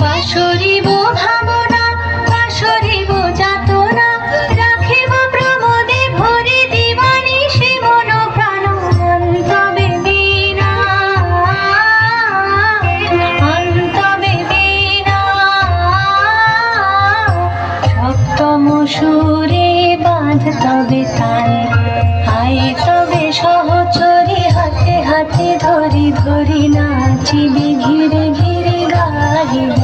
পাশরিব ভাবনা পাশরিব যাতনা, রাখিব সপ্তম সুরে বাঁধ তবে আই তবে সহচরি হাতে হাতে ধরি ধরি নাচিবি ঘিরে ঘিরে नहीं